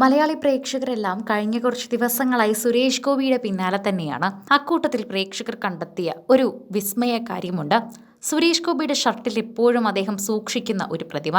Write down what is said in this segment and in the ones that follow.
മലയാളി പ്രേക്ഷകരെല്ലാം കഴിഞ്ഞ കുറച്ച് ദിവസങ്ങളായി സുരേഷ് ഗോപിയുടെ പിന്നാലെ തന്നെയാണ്. അക്കൂട്ടത്തിൽ പ്രേക്ഷകർ കണ്ടെത്തിയ ഒരു വിസ്മയ കാര്യമുണ്ട്. സുരേഷ് ഗോപിയുടെ ഷർട്ടിൽ എപ്പോഴും അദ്ദേഹം സൂക്ഷിക്കുന്ന ഒരു പ്രതിമ.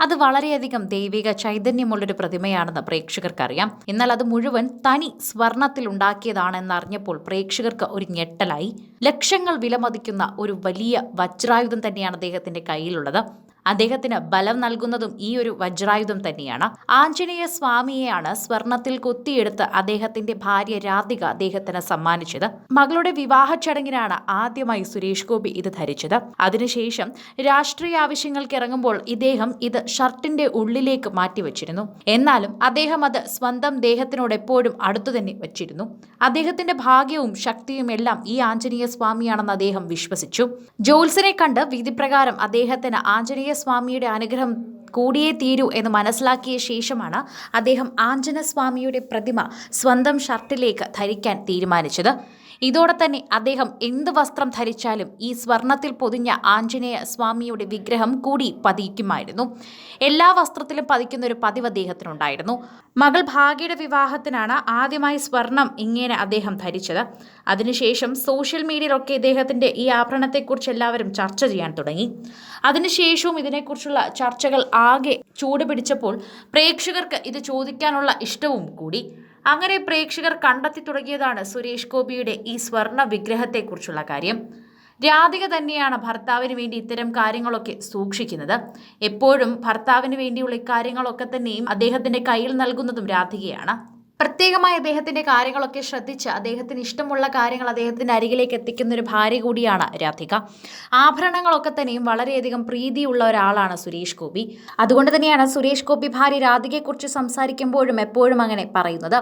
അത് വളരെയധികം ദൈവിക ചൈതന്യമുള്ളൊരു പ്രതിമയാണെന്ന് പ്രേക്ഷകർക്കറിയാം. എന്നാൽ അത് മുഴുവൻ തനി സ്വർണത്തിൽ ഉണ്ടാക്കിയതാണെന്നറിഞ്ഞപ്പോൾ പ്രേക്ഷകർക്ക് ഒരു ഞെട്ടലായി. ലക്ഷങ്ങൾ വിലമതിക്കുന്ന ഒരു വലിയ വജ്രായുധം തന്നെയാണ് അദ്ദേഹത്തിന്റെ കയ്യിലുള്ളത്. അദ്ദേഹത്തിന് ബലം നൽകുന്നതും ഈ ഒരു വജ്രായുധം തന്നെയാണ്. ആഞ്ജനേയ സ്വാമിയെയാണ് സ്വർണത്തിൽ കൊത്തിയെടുത്ത് അദ്ദേഹത്തിന്റെ ഭാര്യ രാധിക അദ്ദേഹത്തിന് സമ്മാനിച്ചത്. മകളുടെ വിവാഹ ചടങ്ങിനാണ് ആദ്യമായി സുരേഷ് ഗോപി ഇത് ധരിച്ചത്. അതിനുശേഷം രാഷ്ട്രീയ ആവശ്യങ്ങൾക്ക് ഇറങ്ങുമ്പോൾ ഇദ്ദേഹം ഇത് ഷർട്ടിന്റെ ഉള്ളിലേക്ക് മാറ്റിവെച്ചിരുന്നു. എന്നാലും അദ്ദേഹം അത് സ്വന്തം ദേഹത്തിനോട് എപ്പോഴും അടുത്തു തന്നെ വച്ചിരുന്നു. അദ്ദേഹത്തിന്റെ ഭാഗ്യവും ശക്തിയും എല്ലാം ഈ ആഞ്ജനേയ സ്വാമിയാണെന്ന് അദ്ദേഹം വിശ്വസിച്ചു. ജോത്സനെ കണ്ട് വിധിപ്രകാരം അദ്ദേഹത്തിന് ആഞ്ജനേയ സ്വാമിയുടെ അനുഗ്രഹം കൂടിയേ തീരൂ എന്ന് മനസ്സിലാക്കിയ ശേഷമാണ് അദ്ദേഹം ആഞ്ജന സ്വാമിയുടെ പ്രതിമ സ്വന്തം ഷർട്ടിലേക്ക് ധരിക്കാൻ തീരുമാനിച്ചത്. ഇതോടെ തന്നെ അദ്ദേഹം എന്ത് വസ്ത്രം ധരിച്ചാലും ഈ സ്വർണത്തിൽ പൊതിഞ്ഞ ആഞ്ജനേയ സ്വാമിയുടെ വിഗ്രഹം കൂടി പതിക്കുമായിരുന്നു. എല്ലാ വസ്ത്രത്തിലും പതിക്കുന്ന ഒരു പതിവ് അദ്ദേഹത്തിനുണ്ടായിരുന്നു. മകൾ ഭാഗ്യയുടെ വിവാഹത്തിനാണ് ആദ്യമായി സ്വർണം ഇങ്ങനെ അദ്ദേഹം ധരിച്ചത്. അതിനുശേഷം സോഷ്യൽ മീഡിയയിലൊക്കെ ഇദ്ദേഹത്തിന്റെ ഈ ആഭരണത്തെക്കുറിച്ച് എല്ലാവരും ചർച്ച ചെയ്യാൻ തുടങ്ങി. അതിനുശേഷവും ഇതിനെക്കുറിച്ചുള്ള ചർച്ചകൾ ആകെ ചൂടുപിടിച്ചപ്പോൾ പ്രേക്ഷകർക്ക് ഇത് ചോദിക്കാനുള്ള ഇഷ്ടവും കൂടി. അങ്ങനെ പ്രേക്ഷകർ കണ്ടെത്തി തുടങ്ങിയതാണ് സുരേഷ് ഗോപിയുടെ ഈ സ്വർണ വിഗ്രഹത്തെക്കുറിച്ചുള്ള കാര്യം. രാധിക തന്നെയാണ് ഭർത്താവിന് വേണ്ടി ഇത്തരം കാര്യങ്ങളൊക്കെ സൂക്ഷിക്കുന്നത്. എപ്പോഴും ഭർത്താവിന് വേണ്ടിയുള്ള ഇക്കാര്യങ്ങളൊക്കെ തന്നെയും അദ്ദേഹത്തിന്റെ കയ്യിൽ നൽകുന്നതും രാധികയാണ്. പ്രത്യേകമായി അദ്ദേഹത്തിന്റെ കാര്യങ്ങളൊക്കെ ശ്രദ്ധിച്ച് അദ്ദേഹത്തിന് ഇഷ്ടമുള്ള കാര്യങ്ങൾ അദ്ദേഹത്തിന്റെ അരികിലേക്ക് എത്തിക്കുന്ന ഒരു ഭാര്യ കൂടിയാണ് രാധിക. ആഭരണങ്ങളൊക്കെ തന്നെയും വളരെയധികം പ്രീതിയുള്ള ഒരാളാണ് സുരേഷ് ഗോപി. അതുകൊണ്ട് തന്നെയാണ് സുരേഷ് ഗോപി ഭാര്യ രാധികയെക്കുറിച്ച് സംസാരിക്കുമ്പോഴും എപ്പോഴും അങ്ങനെ പറയുന്നത്.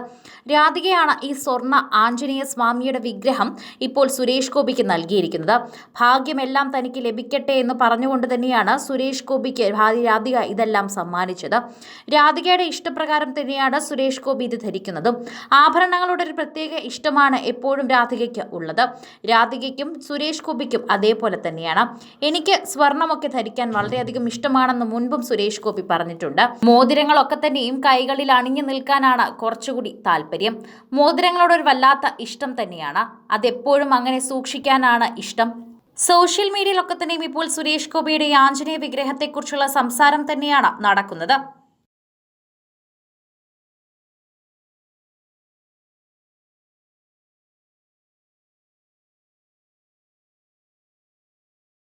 രാധികയാണ് ഈ സ്വർണ ആഞ്ജനേയ സ്വാമിയുടെ വിഗ്രഹം ഇപ്പോൾ സുരേഷ് ഗോപിക്ക് നൽകിയിരിക്കുന്നത്. ഭാഗ്യമെല്ലാം തനിക്ക് ലഭിക്കട്ടെ എന്ന് പറഞ്ഞുകൊണ്ട് തന്നെയാണ് സുരേഷ് ഗോപിക്ക് ഭാര്യ രാധിക ഇതെല്ലാം സമ്മാനിച്ചത്. രാധികയുടെ ഇഷ്ടപ്രകാരം തന്നെയാണ് സുരേഷ് ഗോപി ഇത് ധരിക്കുന്നതും. ആഭരണങ്ങളുടെ ഒരു പ്രത്യേക ഇഷ്ടമാണ് എപ്പോഴും രാധികയ്ക്ക് ഉള്ളത്. രാധികയ്ക്കും സുരേഷ് ഗോപിക്കും അതേപോലെ തന്നെയാണ്. എനിക്ക് സ്വർണമൊക്കെ ധരിക്കാൻ വളരെയധികം ഇഷ്ടമാണെന്ന് മുൻപും സുരേഷ് ഗോപി പറഞ്ഞിട്ടുണ്ട്. മോതിരങ്ങളൊക്കെ തന്നെയും കൈകളിൽ അണിഞ്ഞു നിൽക്കാനാണ് കുറച്ചുകൂടി താല്പര്യം. മോതിരങ്ങളോട് ഒരു വല്ലാത്ത ഇഷ്ടം തന്നെയാണ്. അതെപ്പോഴും അങ്ങനെ സൂക്ഷിക്കാനാണ് ഇഷ്ടം. സോഷ്യൽ മീഡിയയിലൊക്കെ തന്നെയും ഇപ്പോൾ സുരേഷ് ഗോപിയുടെ ആഞ്ജനേയ വിഗ്രഹത്തെക്കുറിച്ചുള്ള സംസാരം തന്നെയാണ് നടക്കുന്നത്.